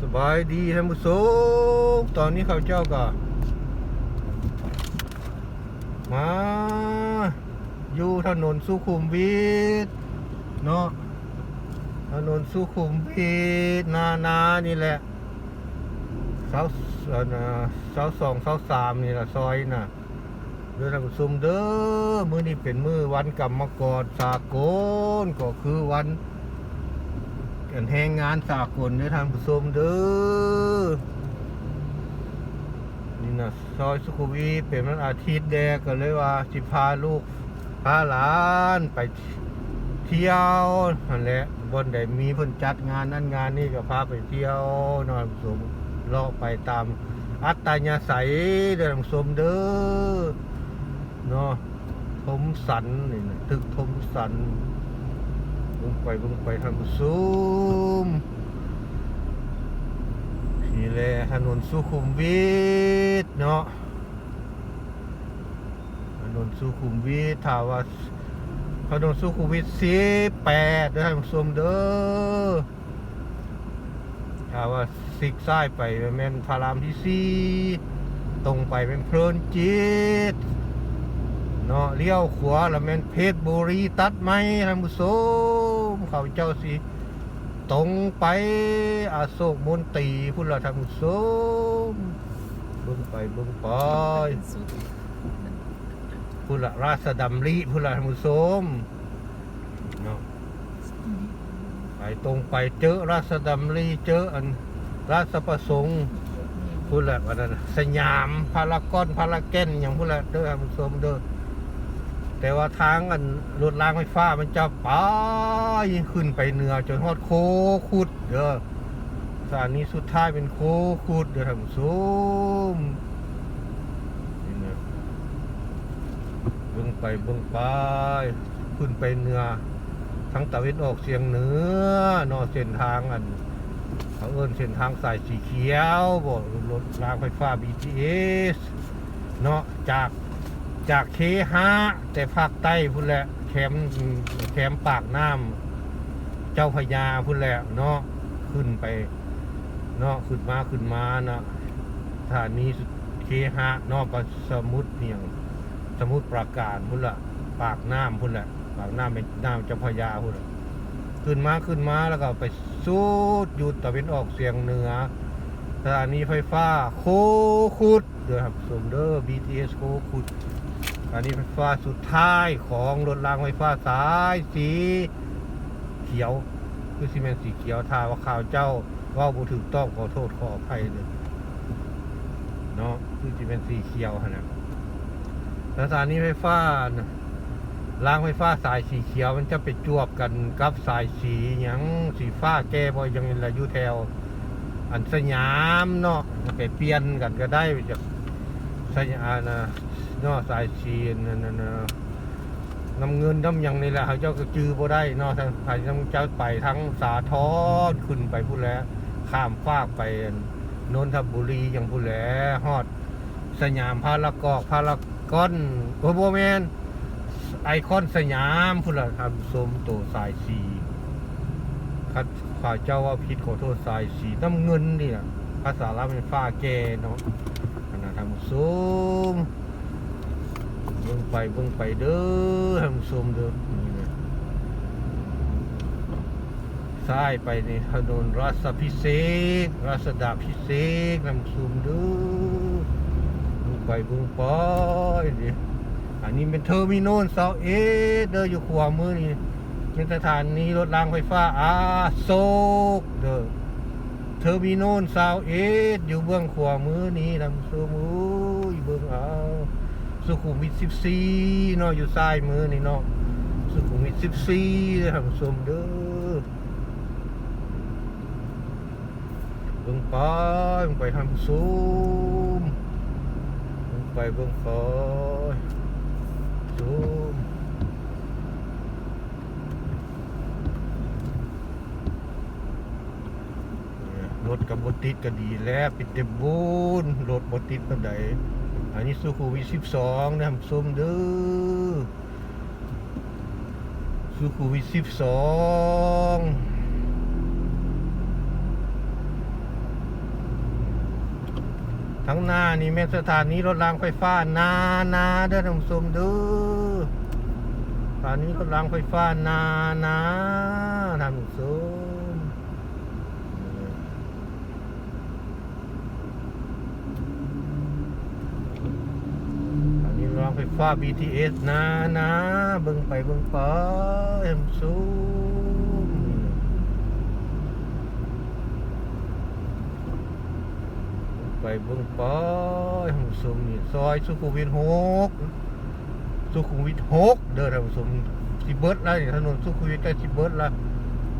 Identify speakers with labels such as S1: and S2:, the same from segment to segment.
S1: สบายดีท่านผู้ชมตอนนี้เขาเจ้าก็มา อยู่ถนนสุขุมวิทเนาะถนนสุขุมวิทนานานี่แหละเสาเอ่อนะเสาสองเสาสามนี่แหละซอยน่ะเด้อท่านผู้ชมเด้อ มื้อนี้เป็นมื้อวันกรรมกรสากลก็คือวัน กันแหงงานสากลเด้อท่านผู้ชมเด้อนี่นะซอยสุขุมวิทเป็นวันอาทิตย์แดกก็เลยว่าสิพาลูกพาหลานไปเที่ยวนั่นแหละบนใดมีเพิ่นจัดงานนั่นงานนี่ก็พาไปเที่ยวนอนสมเลาะไปตาม อัตตายาศัยเด้อท่านผู้ชมเด้อเนาะทมสันนี่นะตึกทมสัน บิ่งไปเบิ่งไปทางซูมนี่แหละถนนสุขุมวิทเนาะถนนสุขุมวิทถามว่าถนนสุขุมวิทสิบแปดเด้ท่านผู้ชมเด้อถามว่าซิกซ้ายไปแม่นพารามที่สี่ตรงไปเป็นเพลินจิตเนาะเลี้ยวขวาแล้วแม่นเพชรบุรีตัดไหมท่านผู้ชม เขาเจ้าสิตรงไปอาโศกมนตรีพุ่นละท่านผู้ชมเบิ่งไปเบิ่งไปพุ่นละราชดำริพุ่นละท่านผู้ชมเนาะไปตรงไปเจอราชดำริเจออันราชประสงค์พุ่นละวันนั้นสยามพารากอนพารากนอย่างพุ่นละเด้อท่านผู้ชมเด้อ แต่ว่าทางอันรถรางไฟฟ้ามันจะไปขึ้นไปเหนือจนฮอดโคขุดเด้อสถานีสุดท้ายเป็นโคขุดเด้อท่านผู้ชมเบิ่งไปเบิ่งไปขึ้นไปเหนือทั้งตะเวนออกเฉียงเหนือนอเส้นทางอันเขาเอิ้นเส้นทางสายสีเขียวบ่รถรางไฟฟ้า BTS เนาะจาก จากเคฮะแต่ภาคใต้พุ่นแหละแคมแคมปากน้ำเจ้าพญาพุ่นแหละเนาะขึ้นไปเนาะขึ้นมาขึ้นมาเนาะสถานีเคฮะเนาะก็สมุทรเนียงสมุทรปราการพุ่นละปากน้ำพุ่นแหละปากน้ำเป็นน้ำเจ้าพญาพุ่นละขึ้นมาขึ้นมาแล้วก็ไปสูดอยู่ตะเวนออกเสียงเหนือสถานีไฟฟ้า โคขุดเด้อครับสมเด้อ BTS โคขุด อันนี้ไฟฟ้าสุดท้ายของรถรางไฟฟ้าสายสีเขียวคือซีเมนต์สีเขียวทาว่าข่าวเจ้าว่าบุถูกต้องขอโทษขออภัยเลยเนาะคือซีเมนต์สีเขียวหั่นะสถานีไฟฟ้านะรางไฟฟ้าสายสีเขียวมันจะไปจวบกันกับสายสีหยังสีฟ้าแก้บอยยังระอยุแถว อันสยามเนาะไปเปลี่ยนกันก็ได้จากสยามนะ เนาะสายชีนนั่นนน้ำเงินน้ำยังนี่แหละเขาเจ้าก็จื้อบ่ได้เนาะทางไทยต้องเจ้าไปทั้งสาทรขึ้นไปผู้นแล้ว ข้ามฟากไปนนทบุรีอย่างผู้นแล้วฮอด สยามพารากอกพารากอนโอ้โบแมนไอคอนสยามพุ่นละทำสมโตสายสีคัดข้าเจ้าว่าผิดขอโทษสายสีน้ำเงินนี่นะภาษาลาวเป็นฟ้าแกเนาะขณะทำซูม เบิ่งไปเบิ่งไปเด้อทำซูมเด้อนี่นะซ้ายไปในถนนรัศพิเศษรัศดาพิเศษกนำซูมเด้อเบิ่งไปเบิ่งไปดิอันนี้เป็นเทอร์มินอลเซาเอเด้ออยู่ขวามือนี่เป็นสถานีรถรางไฟฟ้าอาโศกเด้อเทอร์มินอลเซาเออยู่เบื้องขวามือนี้ทำซูมเด้อ สุขุมวิทสิบสี่เนาะอยู่ซ้ายมือนี่เนาะสุขุมวิทสิบสี่ทำซูมเด้อเบื้องไปเบื้องไปทำซูมเบื้องไปเบื้องไปซูมรถกับบติดก็ดีแล้วปิดเต็มบูนรถบติดปานใด อันนี้สุขุมวิท12นะผมส้มเด้อสุขุมวิท12ทั้งหน้านี่แม่สถานีรถรางไฟฟ้านานาเด้อท่านผู้มเด้อสถานีรถรางไฟฟ้านานาท่านผู้มสถางไฟฟ้า BTS นานาเบิ่งไปเบิ่งไปท่านผู้ชมไปเบิ่งไปท่านผู้ชมนี่ซอยสุขุมวิทหกสุขุมวิทหกเด้อท่านผู้ชมสิเบิดแล้วนี่ถนนสุขุมวิทใกล้สิเบิดแล้ว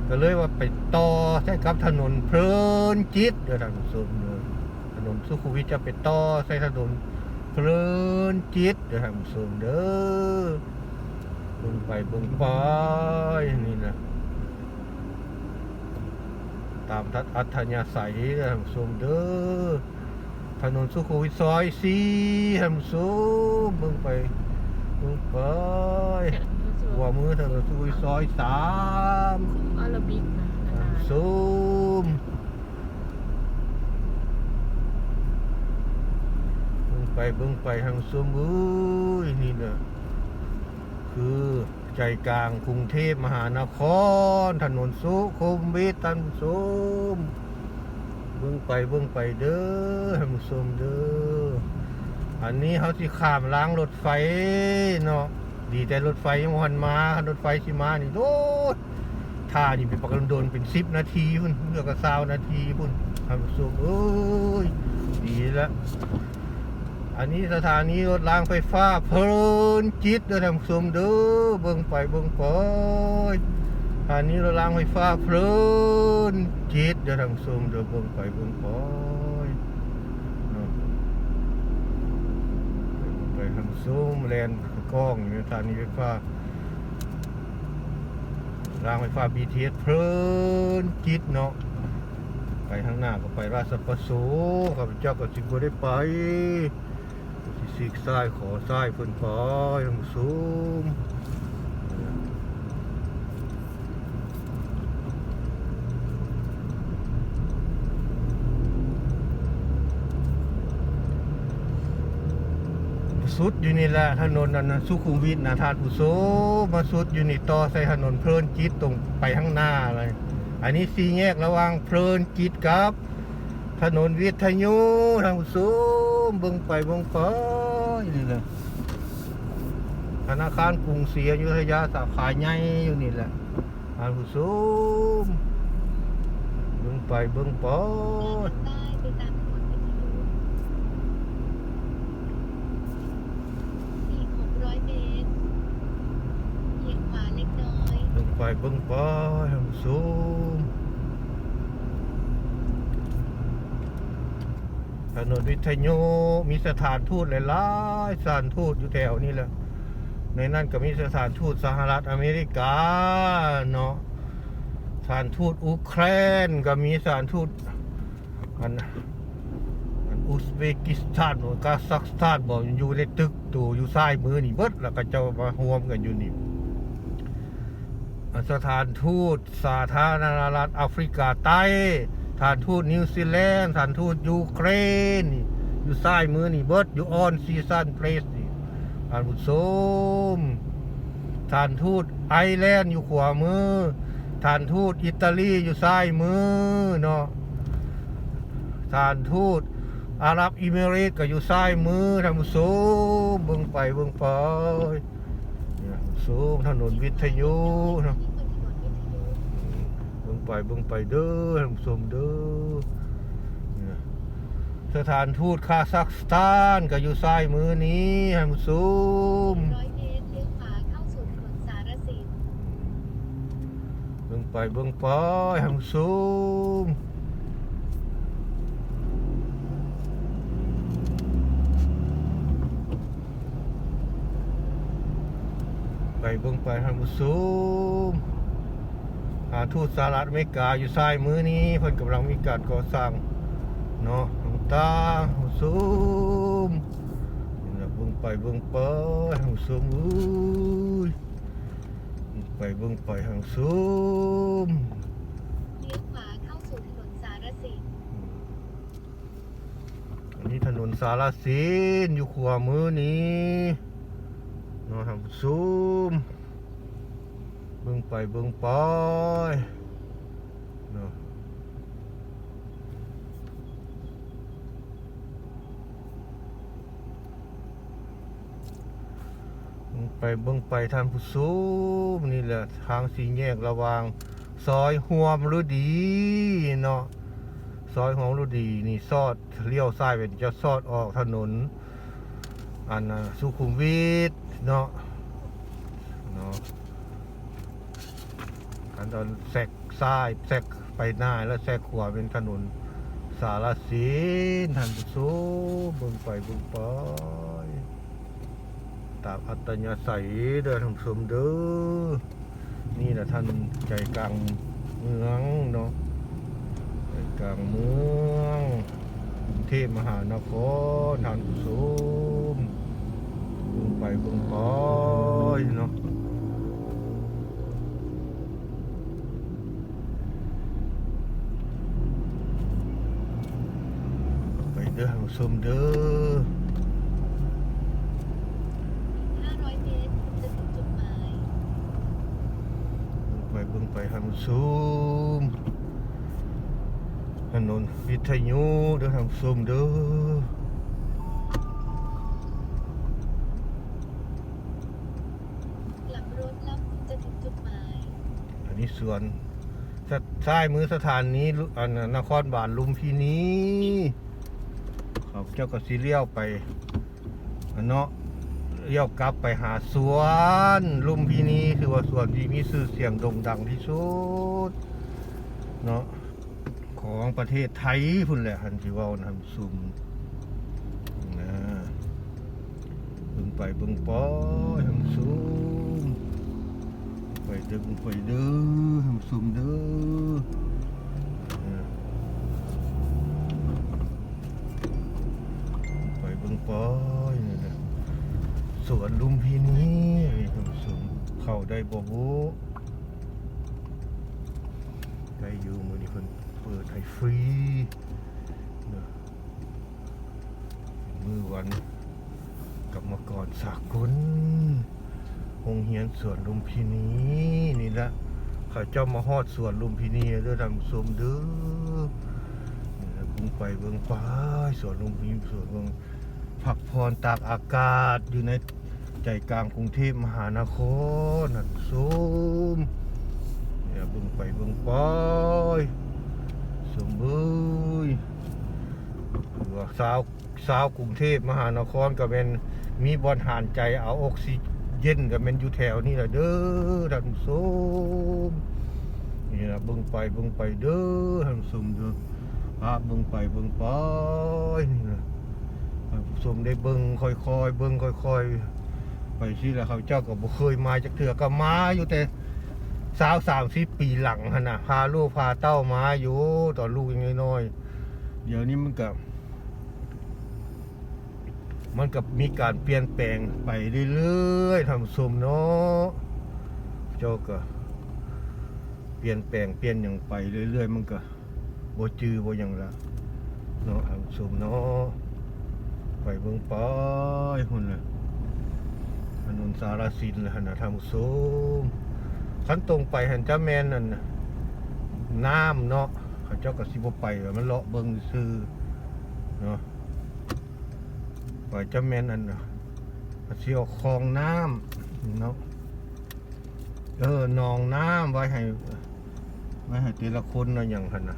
S1: ก็เลยว่าไปต่อใช้กับถนนเพลินจิตเด้อท่านผู้ชมเด้อถนนสุขุมวิทจะไปต่อใช้ถนน เพลินจิตเด้อท่านผู้ชมเด้อเบิ่งไปเบิ่งไปนี่นะตามทัศอัธยาศัยเด้อท่านผู้ชมเด้อถนนสุขุมวิทซอยสี่ท่านผู้ชมเบิ่งไปเบิ่งไปหัวมือถนนสุขุมวิทซอยสาม
S2: อาราบิกนะ
S1: ท่านผู้ชมเบิ่ง ไปเบิ่งไปทานผู้มเอ้ยนี่นะคือใจกลางกรุงเทพมหานคร ถนนสุขุมวิทท่านผู้ชมเบิ่งไปเบิ่งไปเด้อท่านผู้ชมเด้ออันนี้เขาสิข้ามล้างรถไฟเนาะดีแต่รถไฟยังวันมาคันรถไฟสิมานี่โอ้ยท่านี่เป็นปกติโดนเป็นสิบนาทีพุ่นเลือกก็สาวนาทีพุ่นท่านผู้ชมเอ้ยดีแล้ว อันนี้สถานีรถรางไฟฟ้าเพลินจิตเด้อท่านผู้ชมเด้อเบิ่งไปเบิ่งไปอันนี้เราล้างไฟฟ้าเพลินจิตเดี๋ยทางซูมเดี๋ยเบิ่งไปเบิ่งไปไปทางซูมแลนกล้องอยู่สถานีไฟฟ้ารางไฟฟ้า BTS เพลินจิตเนาะไปข้างหน้าก็ไปราชประสงค์ข้าพเจ้าก็สิบ่ได้ไป ซีกซ้ายขอซ้ายเพิ่นไปทางซูมสุดอยู่นี่แหละถนนนั้นนะสุขุมวิทนะทานผู้โซมาสุดอยู่นี่ต่อใส่ถนนเพลินจิตตรงไปข้างหน้าเลยอันนี้สี่แยกระหว่างเพลินจิตกับ ถนนวิทยุทางผู้โซเบิ่งไปเบิ่งไป นี่แหละธนาคารกรุงศรีอยุธยาสาขาใหญ่อยู่นี่แหละทานผู้โซเบิ่งไปเบิ่งไป
S3: ใต้ไปตามถนนวิทยุอีก600เมตรเลี้ยวขวาเล็กน้อย
S1: เบิ่งไปเบิ่งไปทางผู้โซ ถนนวิทยุมีสถานทูตหลายๆสถานทูตอยู่แถวนี้แหละในนั้นก็มีสถานทูตสหรัฐอเมริกาเนาะสถานทูตอุเครนก็มีสถานทูตอันอันอุซเบกิสถานกาซัคสถานบอกอยู่ในตึกตู่อยู่ซ้ายมือนี่เบิดแล้วก็จะมาห่วมกันอยู่นี่สถานทูตสาธารณรัฐแอฟริกาใต้ สถานทูตนิวซีแลนด์สถานทูตยูเครนนี่อยู่ซ้ายมือนี่เบิร์ดอยู่ออนซีซันเพลสนี่ท่านผู้ชมท่านทูตไอร์แลนด์อยู่ขวามือท่านทูตอิตาลีอยู่ซ้ายมือเนาะท่านทูตอาหรับอิมิเรตก็อยู่ซ้ายมือทานผู้ชมเบิ่งไปเบิ่งไปนี่ท่านผู้ชมถนนวิทยุเนาะ
S3: นี่คือถนนวิทยุ
S1: เบิ่ง ไปเบิ่งไปเด้อท่านผู้ชมเด้อสถานทูตคาซัคสถานก็อยู่ซ้ายมือนี้ท่านผู้ชม
S3: 100เมตรเลี้ยวขวาเข้าสู่ถนนสารสิน
S1: เบิ่งไปเบิ่งไปให้มันสูมไปเบิ่งไปให้มันสูมหา ทูตสหรัฐอเมริกาอยู่ซ้ายมือนี้เพิ่นกำลังมีการก่อสร้างเนาะต่างๆให้มันสูมนี่ล่ะเบิ่งไปเบิ่งไปให้มันสูมอุ้ยไปเบิ่งไปทางซูม
S3: เลี้ยวขวาเข้าสู่ถนนสารสิน
S1: นี่ถนนสารสินอยู่ขวามือนี้เนาะทำซูมเบิ่งไปเบิ่งไปเนาะเบิ่งไปเบิ่งไปท่านผู้ชมนี่แหละทางสี่แยกระหว่างซอยห่วมฤดีเนาะซอยของรุดีนี่ซอดเลี้ยวซ้ายไปจะซอดออกถนน อันสุขุมวิทเนาะเนาะ อันตอนแซกซ้ายแซกไปหน้าแล้วแซกขวาเป็นถนนสารสินท่านผู้ชมเบิ่งไปเบิ่งไปตามอัตยาศัยเด้อท่านผู้ชมเด้อนี่แหละท่านใจกลางเมืองเนาะใจกลางเมืองกรุงเทพมหานครท่านผู้ชมเบิ่งไปเบิ่งไปเนาะ เด้อท่านผู้ชมเด้อ
S3: 500เมตรจะถึงจุดหมาย
S1: เบิ่งไปเบิ่งไปท่านผู้ชมถนนวิทยุเด้อท่านผู้ชมเด้อ
S3: หลังรถแล้วจะถึงจุดหมาย
S1: อันนี้ส่วนสะซ้ายมือสถานนี้ลุอันน่ะนครบาลลุมพินี เขาเจ้าก็สิเลี้ยวไปเนาะเลี้ยวกลับไปหาสวน ลุมพินีคือว่าสวนที่มีชื่อเสียงโด่งดังที่สุดเนาะของประเทศไทยพุ่นแหละหันที่เว่าทำซุมนะบิ่งไปบิ่งปอยทำซุมไปด้อไปเด้อทำซุ่มเด้อเออ ไปอยนี่นะสวนลุมพินีนี่ทำซุ่มเข้าได้บ่บุได้อยู่มือนี้เพิ่นเปิดให้ฟรีเด้อมือวันกรรมกรสากลโรงเรียนสวนลุมพินีนี่ละเขาเจ้ามาฮอดสวนลุมพินีเด้อทำสมเด้อนี่ละเบิ่งไปเบิ่งไปสวนลุมพินีสวนเบิ่ง พักพรตากอากาศอยู่ในใจกลางกรุงเทพมหานครนั่นสมเนี่ยเบิ่งไปเบิ่งไปสมบ้ยหรือว่าสาวสาวกรุงเทพมหานครก็เป็นมีบอลหานใจเอาออกซิเย็นกับแมันอยู่แถวนี้แหละเด้อท่านผู้ชมนี่นะเบิ่งไปเบิ่งไปเด้อท่านผู้ชมเด้อพาเบิ่งไปเบิ่งไปนี่นะ ท่มได้เบิ่งค่อยๆเบิ่งค่อย ๆ ไปที่ละเขาเจ้าก็บ่เคยมาจักเถื่อก็มาอยู่แต่สาวสามสิบปีหลังหั่นน่ะพาลูกพาเต้ามาอยู่ตอนลูกยังน้อยๆเดี๋ยวนี้มันก็มันกับมีการเปลี่ยนแปลงไปเรื่อยๆทำสมเนาะเจ้าก็เปลี่ยนแปลงเปลี่ยนอย่างไปเรื่อยๆมันก็บ่จือบ่หยังละเนาะทำสมเนาะ ไปเบิ่งไปหุ่นน่ะถนนสารสินล่ะหั่นะทำสมคันตรงไปหันจ้าแมนนั่นน่ะน้ำเนาะเขาเจ้าก็สิบไปมันเลาะเบิ่งซื่อเนาะไปล่อยจะแม่นอันน่ะเสียวคลองน้ำเนาะเออหนองน้ำไว้ให้ไว้ให้แต่ละคนนะอย่างหันนะ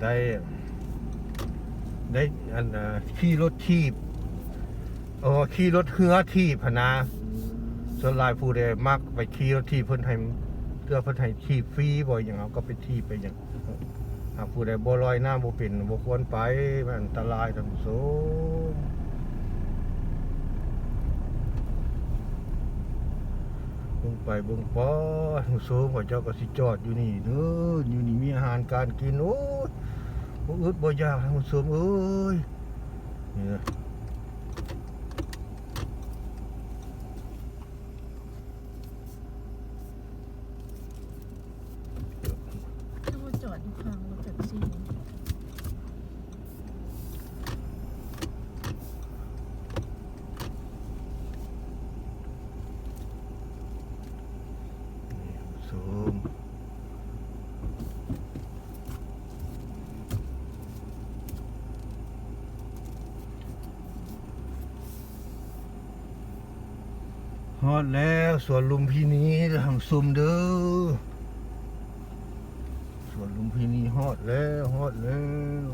S1: ได้ ได้อันขี่รถทีบโอ้ขี่รถเฮือทีบพนะส่วนลายผู้ใดมักไปขี่รถทีบเพิ่นให้เพื่อเพิ่นให้ทีบฟรีบ่อย่างเอาก็ไปทีบไปอย่างหากผู้ใดบ่ลอยน้ำบ่เป็นบ่ควรไปมันอันตรายท่านผู้ชมเบิ่งไปเบิ่งไปท่านผู้ชมข้าเจ้าก็สิจอดอยู่นี่เด้ออยู่นี่มีอาหารการกินโอ้ บ่อึดบ่อยากทั้งหมดสวมเอ้ยนี่นะ
S2: ถ้าว่าจอดอยู่ข้างรถแท็กซี่ ฮ
S1: อดแล้วสวนลุมพินีทำซุมเด้อสวนลุมพินีฮอดแล้วฮอดแล้ว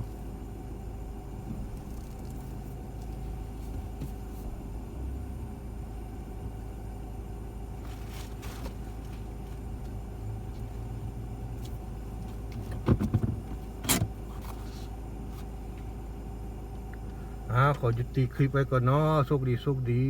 S1: อ่าขอยุติคลิปไว้ก่อนเนาะโชคดีโชคดี